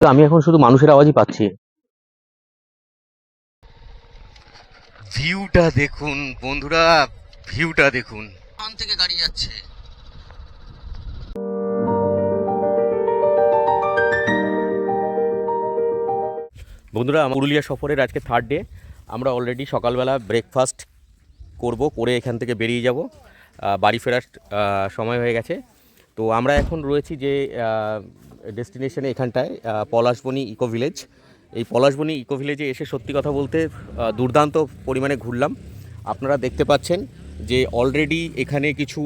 আমি এখন শুধু মানুষের আওয়াজই পাচ্ছি। ভিউটা দেখুন বন্ধুরা ভিউটা দেখুন। ওখান থেকে গাড়ি যাচ্ছে। বন্ধুরা আমার পুরুলিয়া সফরের আজকে থার্ড ডে আমরা অলরেডি সকালবেলা ব্রেকফাস্ট করব করে এখান থেকে বেরিয়ে যাব। বাড়ি ফেরার সময় হয়ে গেছে। তো আমরা এখন রয়েছি যে ডেস্টিনেশনে এখানটায় পলাশবনি ইকো ভিলেজ। এই পলাশবনি ইকো ভিলেজে এসে সত্যি কথা বলতে দুর্দান্ত পরিমাণে ঘুরলাম। আপনারা দেখতে পাচ্ছেন যে অলরেডি এখানে কিছু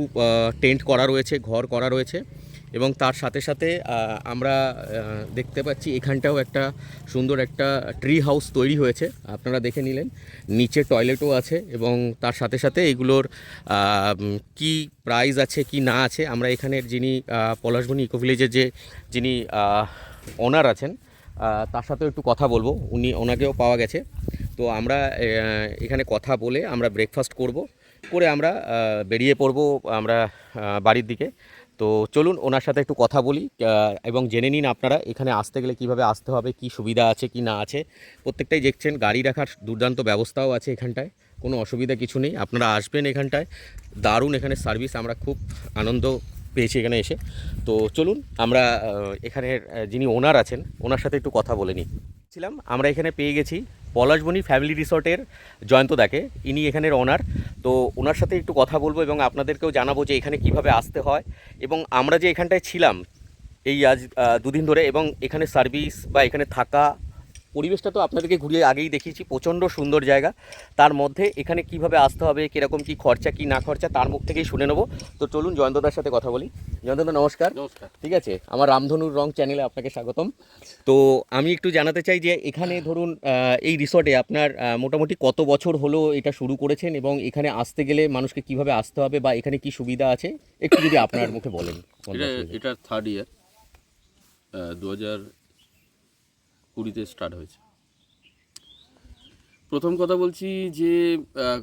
টেন্ট করা রয়েছে, ঘর করা রয়েছে। এবং তার সাথে সাথে আমরা দেখতে পাচ্ছি এখানটাও একটা সুন্দর একটা ট্রি হাউস তৈরি হয়েছে। আপনারা দেখে নিলেন, নিচে টয়লেটও আছে এবং তার সাথে সাথে এগুলোর কি প্রাইস আছে, কি না আছে, আমরা এখানের যিনি পলাশবনি ইকো ভিলেজের যে যিনি ওনার আছেন তার সাথেও একটু কথা বলব। উনি, ওনাকেও পাওয়া গেছে। তো আমরা এখানে কথা বলে আমরা ব্রেকফাস্ট করব। করে আমরা বেরিয়ে পড়ব আমরা বাড়ির দিকে। তো চলুন ওনার সাথে একটু কথা বলি এবং জেনে নিন আপনারা এখানে আসতে গেলে কীভাবে আসতে হবে, কি সুবিধা আছে, কি না আছে। প্রত্যেকটাই দেখছেন, গাড়ি রাখার দুর্দান্ত ব্যবস্থাও আছে এখানটায়, কোনো অসুবিধা কিছু নেই। আপনারা আসবেন এখানটায়, দারুণ এখানে সার্ভিস, আমরা খুব আনন্দ পেয়েছি এখানে এসে। তো চলুন, আমরা এখানের যিনি ওনার আছেন, ওনার সাথে একটু কথা বলে নিই। ছিলাম, আমরা এখানে পেয়ে গেছি পলাশবনি ফ্যামিলি রিসর্টের জয়ন্ত দাকে ইনি এখানের ওনার। তো ওনার সাথে একটু কথা বলব এবং আপনাদেরকেও জানাব যে এখানে কীভাবে আসতে হয় এবং আমরা যে এখানটায় ছিলাম এই আজ দুদিন ধরে এবং এখানে সার্ভিস বা এখানে থাকা পরিবেশটা তো আপনাদেরকে ঘুরিয়ে আগেই দেখিয়েছি প্রচণ্ড সুন্দর জায়গা। তার মধ্যে এখানে কীভাবে আসতে হবে কীরকম কি খরচা কি না খরচা তার মুখ থেকেই শুনে নেব। তো চলুন জয়ন্তদার সাথে কথা বলি। জয়ন্তদা নমস্কার। নমস্কার। ঠিক আছে? আমার রামধনুর রং চ্যানেলে আপনাকে স্বাগতম। তো আমি একটু জানাতে চাই যে এখানে ধরুন এই রিসর্টে আপনার মোটামুটি কত বছর হলো এটা শুরু করেছেন এবং এখানে আসতে গেলে মানুষকে কীভাবে আসতে হবে বা এখানে কি সুবিধা আছে? একটু যদি আপনার মুখে বলেন। এটা থার্ড ইয়ার দু হাজার কুড়িতে স্টার্ট হয়েছে। প্রথম কথা বলছি যে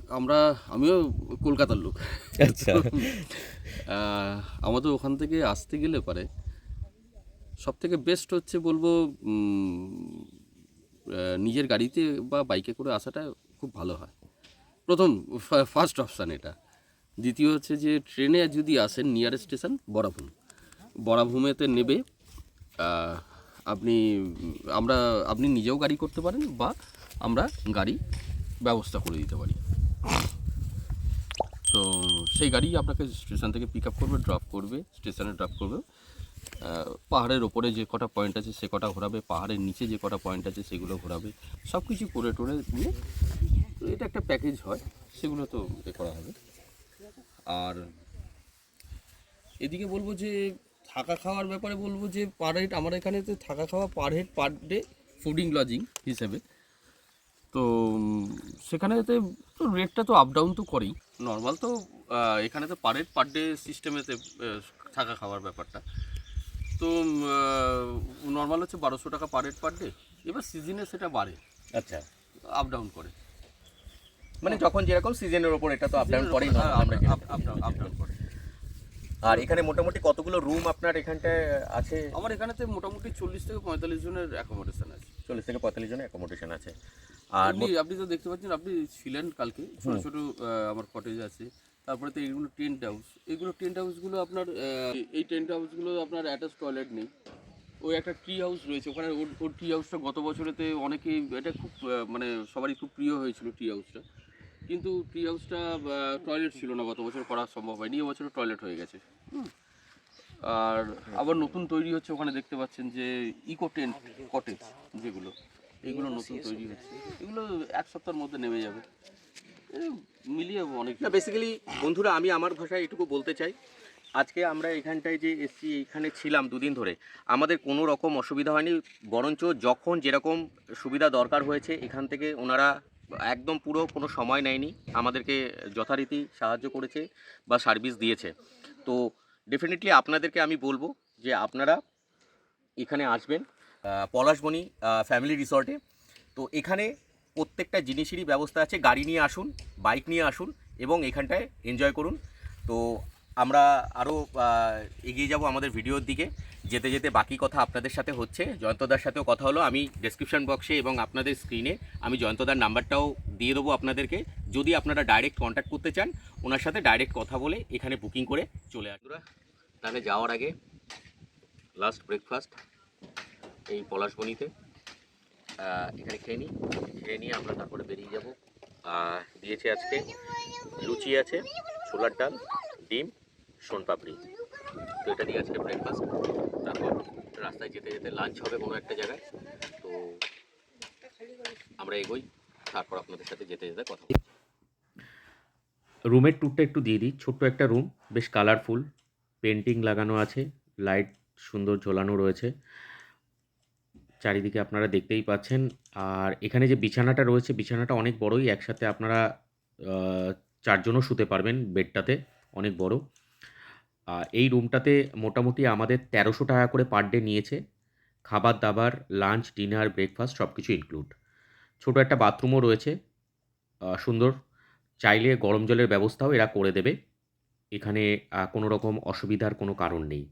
আমরা আমিও কলকাতার লোক। আচ্ছা। আমাদের ওখান থেকে আসতে গেলে পারে সব থেকে বেস্ট হচ্ছে বলব নিজের গাড়িতে বা বাইকে করে আসাটা খুব ভালো হয়। প্রথম ফার্স্ট অপশান এটা। দ্বিতীয় হচ্ছে যে ট্রেনে যদি আসেন নিয়ারেস্ট স্টেশন বরাভূম। বরাভূমেতে নেবে আপনি, আমরা, আপনি নিজেও গাড়ি করতে পারেন বা আমরা গাড়ি ব্যবস্থা করে দিতে পারি। তো সেই গাড়ি আপনাকে স্টেশন থেকে পিক আপ করবে ড্রপ করবে, স্টেশনে ড্রপ করবে। পাহাড়ের ওপরে যে কটা পয়েন্ট আছে সে কটা ঘোরাবে, পাহাড়ের নিচে যে কটা পয়েন্ট আছে সেগুলো ঘোরাবে। সব কিছু করে টোরে নিয়ে এটা একটা প্যাকেজ হয়, সেগুলো তো করা হবে। আর এদিকে বলব যে থাকা খাওয়ার ব্যাপারে বলব যে পার হেড আমার এখানে তো থাকা খাওয়া per head per day fooding lodging হিসেবে। তো সেখানেতে তো রেটটা তো আপ ডাউন তো করেই। নর্মাল তো এখানে তো পার হেড পার ডে সিস্টেমেতে থাকা খাওয়ার ব্যাপারটা। তো নর্মাল হচ্ছে বারোশো টাকা পার হেড পার ডে এবার সিজনে সেটা বাড়ে। আচ্ছা। আপ ডাউন করে। মানে যখন যেরকম সিজনের ওপর এটা তো আপ ডাউন করেই down- up down করে। আর এখানে মোটামুটি কতগুলো রুম আপনার এখানটায় আছে? আমার এখানেতে মোটামুটি চল্লিশ থেকে পঁয়তাল্লিশ জনের অ্যাকোমোডেশন আছে। চল্লিশ থেকে পঁয়তাল্লিশ জনের অ্যাকোমোডেশন আছে। আর আপনি তো দেখতে পাচ্ছেন আপনি ছিলেন কালকে ছোট ছোট আমার কটেজ আছে। তারপরে তো এইগুলো টেন্ট হাউস এইগুলো টেন্ট হাউসগুলো আপনার এই টেন্ট হাউসগুলো আপনার অ্যাটাচ টয়লেট নেই। ওই একটা ট্রি হাউস রয়েছে। ওখানে ওর ট্রি হাউসটা গত বছরেতে অনেকেই এটা খুব মানে সবারই খুব প্রিয় হয়েছিল ট্রি হাউসটা কিন্তু ট্রি হাউসটা টয়লেট ছিল না গত বছর করা সম্ভব হয়নি এবছর টয়লেট হয়ে গেছে। আর আবার নতুন তৈরি হচ্ছে ওখানে দেখতে পাচ্ছেন যে ইকো টেন্ট কটেজ যেগুলো এগুলো নতুন তৈরি হচ্ছে। এগুলো এক সপ্তাহের মধ্যে নেমে যাবে। মিলিয়ে অনেক না বেসিক্যালি বন্ধুরা আমি আমার ভাষায় এটুকু বলতে চাই। আজকে আমরা এখানটায় যে এসছি এখানে ছিলাম দুদিন ধরে। আমাদের কোনো রকম অসুবিধা হয়নি বরঞ্চ যখন যেরকম সুবিধা দরকার হয়েছে এখান থেকে ওনারা একদম পুরো কোনো সময় নেয়নি। আমাদেরকে যথারীতি সাহায্য করেছে বা সার্ভিস দিয়েছে। তো ডেফিনেটলি আপনাদেরকে আমি বলব যে আপনারা এখানে আসবেন পলাশবনি ফ্যামিলি রিসর্টে তো এখানে প্রত্যেকটা জিনিসেরই ব্যবস্থা আছে। গাড়ি নিয়ে আসুন বাইক নিয়ে আসুন এবং এখানটায় এনজয় করুন। তো আমরা আরও এগিয়ে যাব আমাদের ভিডিওর দিকে। যেতে যেতে বাকি কথা আপনাদের সাথে হচ্ছে। জয়ন্তদার সাথেও কথা হলো। আমি ডেসক্রিপশন বক্সে এবং আপনাদের স্ক্রিনে আমি জয়ন্তদার নাম্বারটাও দিয়ে দেবো আপনাদেরকে। যদি আপনারা ডাইরেক্ট কন্ট্যাক্ট করতে চান, ওনার সাথে ডাইরেক্ট কথা বলে এখানে বুকিং করে চলে আসুন। তাহলে যাওয়ার আগে লাস্ট ব্রেকফাস্ট এই পলাশবনিতে এখানে খেয়ে নিই। খেয়ে নিয়ে আমরা তারপরে বেরিয়ে যাব। দিয়েছে আজকে লুচি আছে, ছোলার ডাল, ডিম, সোনপাপড়ি। তো এটা দিয়ে আজকে ব্রেকফাস্ট তারপর রাস্তায় যেতে যেতে লাঞ্চ হবে কোনো একটা জায়গায়। তো আমরা এগোই, তারপর আপনাদের সাথে যেতে যেতে কথা রুমের ট্যুরটা একটু দিয়ে দিই। ছোট্ট একটা রুম বেশ কালারফুল পেন্টিং লাগানো আছে লাইট সুন্দর ঝোলানো রয়েছে। চারিদিকে আপনারা দেখতেই পাচ্ছেন। আর এখানে যে বিছানাটা রয়েছে, বিছানাটা অনেক বড়ই। একসাথে আপনারা চারজনও শুতে পারবেন বেডটাতে অনেক বড়। এই রুমটাতে মোটামুটি আমাদের তেরোশো টাকা করে পার ডে নিয়েছে। খাবার দাবার লাঞ্চ ডিনার ব্রেকফাস্ট সব কিছু ইনক্লুড ছোটো একটা বাথরুমও রয়েছে। সুন্দর। চাইলে গরম জলের ব্যবস্থাও এরা করে দেবে। এখানে কোনো রকম অসুবিধার কোনো কারণ নেই।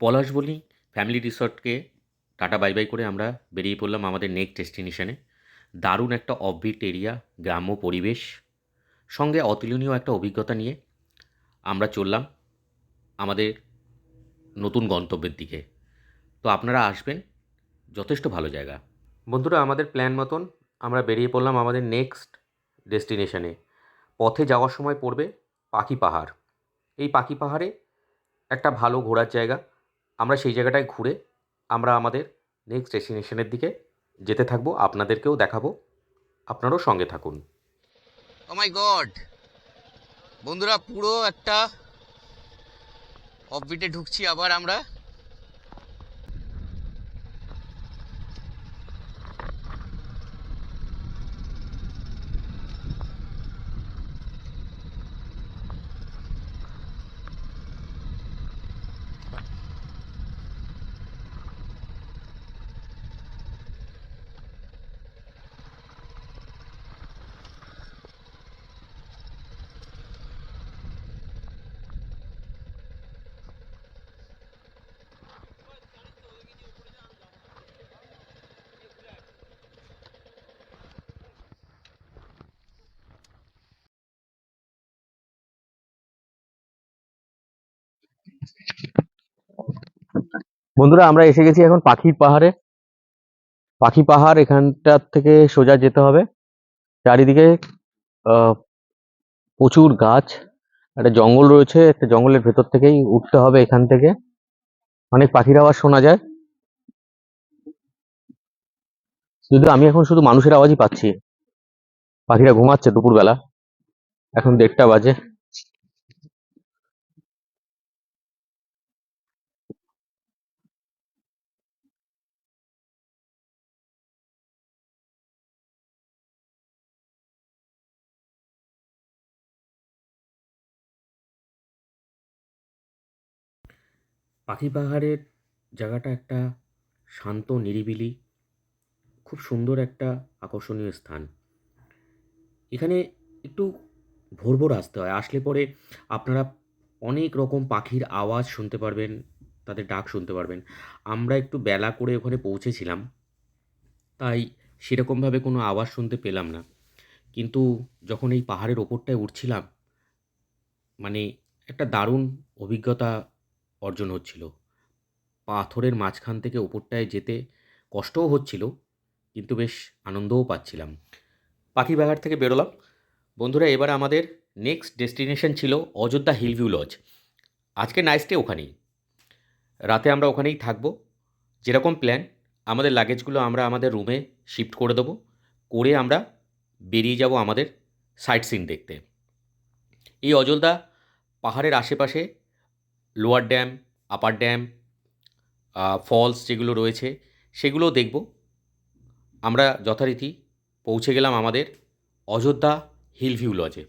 পলাশবনি ফ্যামিলি রিসর্টকে টাটা বাই বাই করে আমরা বেরিয়ে পড়লাম আমাদের নেক্সট ডেস্টিনেশনে দারুণ একটা অফবিট এরিয়া গ্রাম্য পরিবেশ, সঙ্গে অতুলনীয় একটা অভিজ্ঞতা নিয়ে আমরা চললাম আমাদের নতুন গন্তব্যের দিকে। তো আপনারা আসবেন, যথেষ্ট ভালো জায়গা। বন্ধুরা, আমাদের প্ল্যান মতন আমরা বেরিয়ে পড়লাম আমাদের নেক্সট ডেস্টিনেশনে পথে যাওয়ার সময় পড়বে পাখি পাহাড়। এই পাখি পাহাড়ে একটা ভালো ঘোরার জায়গা। আমরা সেই জায়গাটায় ঘুরে আমরা আমাদের নেক্সট ডেস্টিনেশনের দিকে যেতে থাকব, আপনাদেরকেও দেখাবো, আপনারাও সঙ্গে থাকুন। ও মাই গড বন্ধুরা, পুরো একটা অফবিটে ঢুকছি, আবার আমরা বন্ধুরা, আমরা এসে গেছি এখন পাখির পাহাড়ে। পাখি পাহাড় এখানটার থেকে সোজা যেতে হবে। চারিদিকে প্রচুর গাছ, একটা জঙ্গল রয়েছে, একটা জঙ্গলের ভেতর থেকেই উঠতে হবে এখান থেকে। অনেক পাখির আওয়াজ শোনা যায়। শুধু আমি এখন শুধু মানুষের আওয়াজই পাচ্ছি। পাখিরা ঘুমাচ্ছে দুপুরবেলা। এখন দেড়টা বাজে। পাখি পাহাড়ের জায়গাটা একটা শান্ত, নিরিবিলি, খুব সুন্দর একটা আকর্ষণীয় স্থান। এখানে একটু ভোর ভোর আসতে হয়। আসলে পরে আপনারা অনেক রকম পাখির আওয়াজ শুনতে পারবেন, তাদের ডাক শুনতে পারবেন। আমরা একটু বেলা করে ওখানে পৌঁছেছিলাম, তাই সেরকমভাবে কোনো আওয়াজ শুনতে পেলাম না। কিন্তু যখন এই পাহাড়ের ওপরটায় উঠছিলাম মানে একটা দারুণ অভিজ্ঞতা অর্জন হচ্ছিল। পাথরের মাঝখান থেকে ওপরটায় যেতে কষ্টও হচ্ছিল, কিন্তু বেশ আনন্দও পাচ্ছিলাম। পাখি বাগার থেকে বেরোলাম। বন্ধুরা, এবার আমাদের নেক্সট ডেস্টিনেশন ছিল অযোধ্যা হিলভিউ লজ আজকে নাইট স্টে ওখানেই। রাতে আমরা ওখানেই থাকব। যেরকম প্ল্যান আমাদের লাগেজগুলো আমরা আমাদের রুমে শিফট করে দেবো। করে আমরা বেরিয়ে যাব আমাদের সাইট সিন দেখতে। এই অযোধ্যা পাহাড়ের আশেপাশে lower dam upper dam falls যেগুলো রয়েছে, সেগুলোও দেখব। আমরা যথারীতি পৌঁছে গেলাম আমাদের অযোধ্যা হিল ভিউ লজে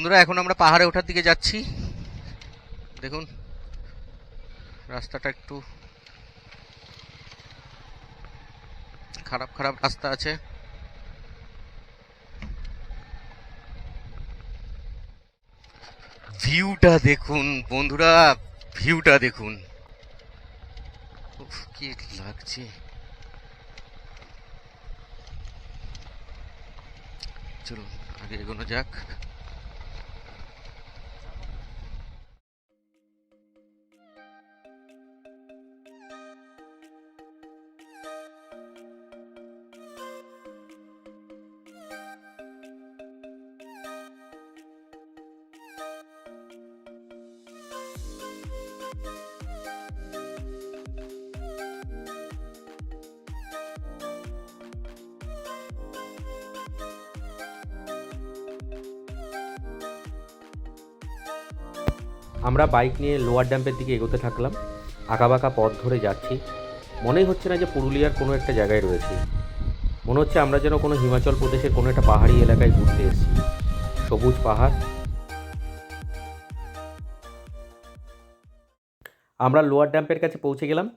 বন্ধুরা, এখন আমরা পাহাড়ে ওঠার দিকে যাচ্ছি। দেখুন, রাস্তাটা একটু খারাপ খারাপ রাস্তা আছে। ভিউটা দেখুন, বন্ধুরা, ভিউটা দেখুন। কি লাগছে। চলুন, আগে এগোনো যাক। আমরা বাইক নিয়ে লোয়ার ড্যাম্পের দিকে এগোতে থাকলাম। আঁকাবাঁকা পথ ধরে যাচ্ছি। মনেই হচ্ছে না যে পুরুলিয়ার কোনো একটা জায়গায় রয়েছে। মনে হচ্ছে আমরা যেন কোনো হিমাচল প্রদেশের কোনো একটা পাহাড়ি এলাকায় ঘুরতে এসেছি। সবুজ পাহাড়। আমরা লোয়ার ড্যাম্পের কাছে পৌঁছে গেলাম।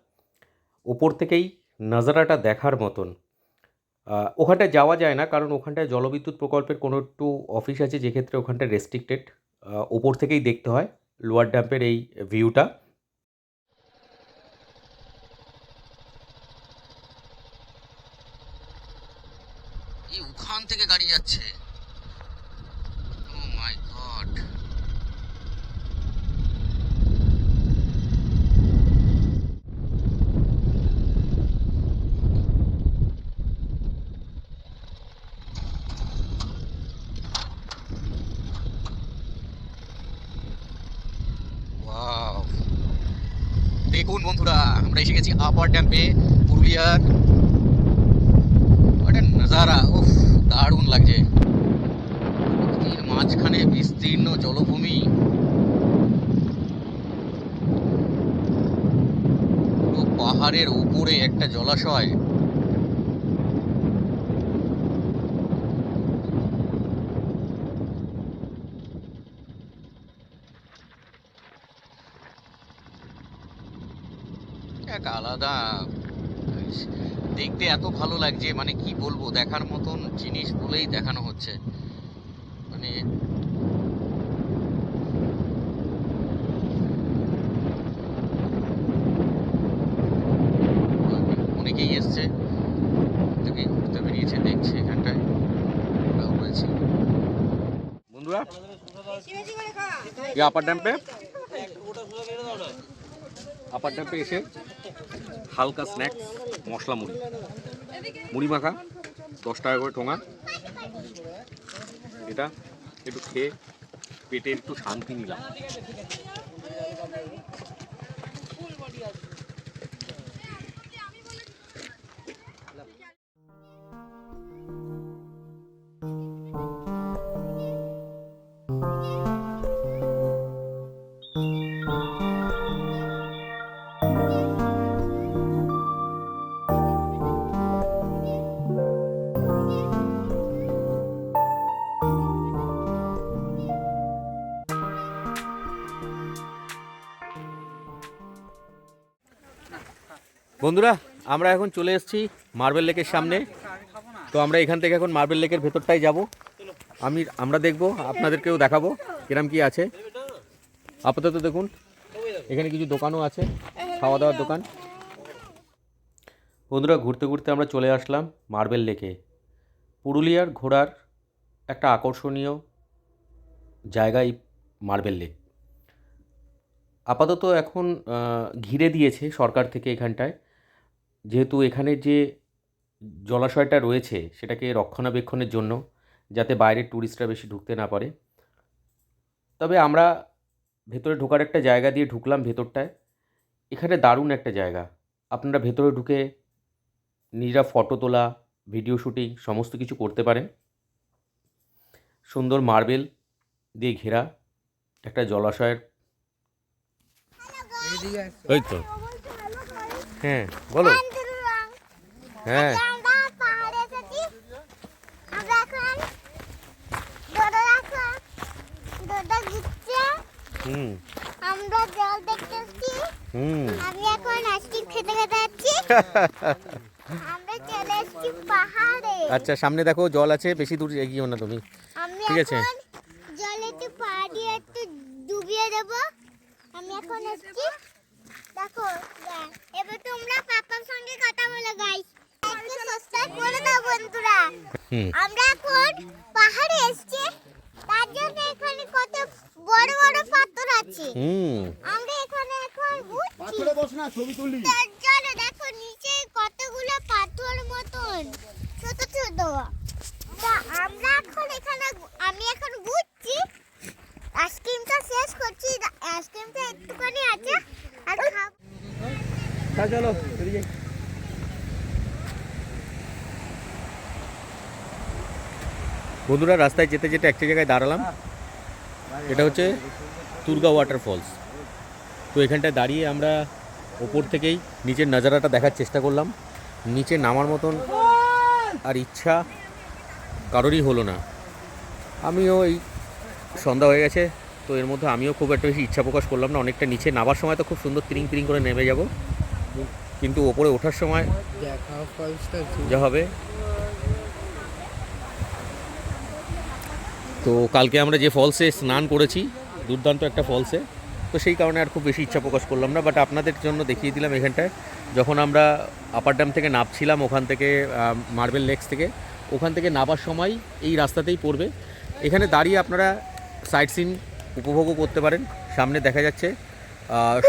ওপর থেকেই নাজারাটা দেখার মতন। ওখানটায় যাওয়া যায় না, কারণ ওখানটায় জলবিদ্যুৎ প্রকল্পের কোনো একটু অফিস আছে, যেক্ষেত্রে ওখানটায় রেস্ট্রিক্টেড ওপর থেকেই দেখতে হয়। লোয়ার ড্যাম্পের এই ভিউটা। ওখান থেকে গাড়ি যাচ্ছে ও মাই গড ওয়াও দেখুন বন্ধুরা, আমরা এসে গেছি আপার ড্যাম্পে পুরুলিয়ার। একটা নজারা, উফ, দারুণ লাগছে। মাঝখানে বিস্তীর্ণ জলভূমি। পাহাড়ের উপরে একটা জলাশয়। এক আলাদা দেখতে এত ভালো লাগছে মানে কি বলব দেখার মতন জিনিস বলেই দেখানো হচ্ছে। মানে অনেকেই এসছে থেকে ঘুরতে বেরিয়েছে দেখছে এখানটায়। বন্ধুরা আপার ড্যাম্পে আপার ড্যাম্পে এসে হালকা স্ন্যাক্স, মশলা মুড়ি। মুড়ি মাখা, দশ টাকা করে ঠোঙা। এটা একটু খেয়ে পেটে একটু শান্তি নিলাম। বন্ধুরা, আমরা এখন চলে এসেছি মার্বেল লেকের সামনে। তো আমরা এখান থেকে এখন মার্বেল লেকের ভেতরটাই যাব। আমি, আমরা দেখব, আপনাদেরকেও দেখাবো কিরম কি আছে। আপাতত দেখুন, এখানে কিছু দোকানও আছে খাওয়া দাওয়ার দোকান। বন্ধুরা, ঘুরতে ঘুরতে আমরা চলে আসলাম মার্বেল লেকে পুরুলিয়ার ঘোরার একটা আকর্ষণীয় জায়গায় মার্বেল লেক আপাতত এখন ঘিরে দিয়েছে সরকার থেকে এখানটায়। যেহেতু এখানে যে জলাশয়টা রয়েছে সেটাকে রক্ষণাবেক্ষণের জন্য যাতে বাইরের ট্যুরিস্টরা বেশি ঢুকতে না পারে। তবে আমরা ভেতরে ঢোকার একটা জায়গা দিয়ে ঢুকলাম ভেতরটায়। এখানে দারুণ একটা জায়গা। আপনারা ভেতরে ঢুকে নিজেরা ফটো তোলা ভিডিও শুটিং সমস্ত কিছু করতে পারেন। সুন্দর মার্বেল দিয়ে ঘেরা একটা জলাশয়ের ওই তো। হ্যাঁ বলো। হ্যাঁ। হুম। আমরা জল হুম। আমি এখন আইসক্রিম খেতে খেতে যাচ্ছি। আমরা চলে এসেছি পাহাড়ে। আচ্ছা সামনে দেখো জল আছে বেশি দূর এগিয়েও না তুমি। ঠিক আছে। জলে একটু পা দিয়ে একটু ডুবিয়ে দেবো। আমি এখন এসেছি। দেখো এবার তোমরা পাপার সঙ্গে কথা বলো গাইস একটু সাবস্ক্রাইব করে দাও বন্ধুরা। আমরা এখন পাহাড়ে এসেছি। তার জন্য এখানে কত বড় বড় পাথর আছে। আমরা এখানে এখন উঠছি। পাথরে বস না ছবি তুলি। চলো দেখো নিচে কতগুলো পাথর মতন ছোট ছোট। তা আমরা এখন এখানে আমি এখন ঘুরছি আইসক্রিমটা শেষ করছি আইসক্রিমটা একটুখানি আছে আর খাব চলো বন্ধুরা রাস্তায় যেতে যেতে একটা জায়গায় দাঁড়ালাম। এটা হচ্ছে তুর্গা ওয়াটারফলস তো এখানটায় দাঁড়িয়ে আমরা ওপর থেকেই নিচের নাজারাটা দেখার চেষ্টা করলাম। নিচে নামার মতন আর ইচ্ছা কারোরই হলো না। আমিও এই সন্ধ্যা হয়ে গেছে তো এর মধ্যে আমিও খুব একটা বেশি ইচ্ছা প্রকাশ করলাম না। অনেকটা নিচে নামার সময় তো খুব সুন্দর তিরিং তিরিং করে নেমে যাব। কিন্তু ওপরে ওঠার সময় যা হবে। তো কালকে আমরা যে ফলসে স্নান করেছি দুর্দান্ত একটা ফলসে তো সেই কারণে আর খুব বেশি ইচ্ছা প্রকাশ করলাম না বাট আপনাদের জন্য দেখিয়ে দিলাম এখানটায়। যখন আমরা আপার ড্যাম থেকে নামছিলাম ওখান থেকে মার্বেল লেকস থেকে ওখান থেকে নামার সময় এই রাস্তাতেই পড়বে। এখানে দাঁড়িয়ে আপনারা সাইট সিন উপভোগও করতে পারেন। সামনে দেখা যাচ্ছে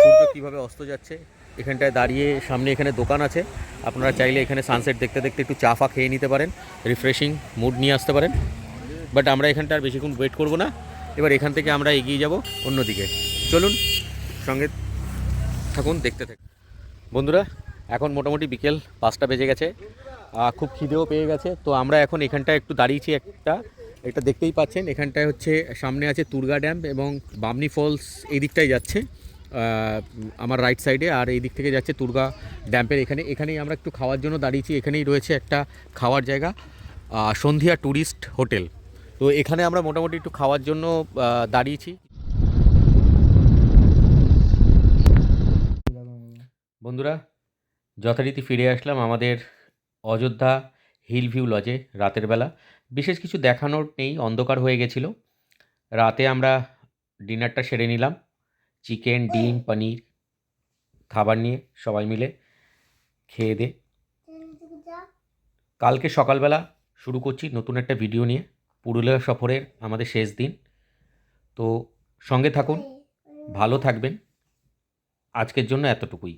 সূর্য কীভাবে অস্ত যাচ্ছে এখানটায় দাঁড়িয়ে সামনে এখানে দোকান আছে। আপনারা চাইলে এখানে সানসেট দেখতে দেখতে একটু চা ফা খেয়ে নিতে পারেন রিফ্রেশিং মুড নিয়ে আসতে পারেন। বাট আমরা এখানটা আর বেশিক্ষণ ওয়েট করব না। এবার এখান থেকে আমরা এগিয়ে যাব অন্যদিকে। চলুন, সঙ্গে থাকুন, দেখতে থাকুন। বন্ধুরা, এখন মোটামুটি বিকেল পাঁচটা বেজে গেছে। খুব খিদেও পেয়ে গেছে। তো আমরা এখন এখানটায় একটু দাঁড়িয়েছি একটা। এটা দেখতেই পাচ্ছেন, এখানটায় হচ্ছে সামনে আছে তুর্গা ড্যাম এবং বামনি ফলস এই দিকটাই যাচ্ছে। আমার রাইট সাইডে আর এই দিক থেকে যাচ্ছে তুর্গা ড্যাম্পের এখানে। এখানেই আমরা একটু খাওয়ার জন্য দাঁড়িয়েছি। এখানেই রয়েছে একটা খাওয়ার জায়গা সন্ধিয়া ট্যুরিস্ট হোটেল তো এখানে আমরা মোটামুটি একটু খাওয়ার জন্য দাঁড়িয়েছি। বন্ধুরা, যথারীতি ফিরে আসলাম আমাদের অযোধ্যা হিল ভিউ লজে রাতের বেলা। বিশেষ কিছু দেখানোর নেই, অন্ধকার হয়ে গেছিল। রাতে আমরা ডিনারটা সেরে নিলাম। চিকেন, ডিম, পনির, খাবার নিয়ে সবাই মিলে খেয়ে দে। কালকে সকালবেলা শুরু করছি নতুন একটা ভিডিও নিয়ে পুরুলিয়া সফরের আমাদের শেষ দিন। তো সঙ্গে থাকুন, ভালো থাকবেন। আজকের জন্য এতটুকুই।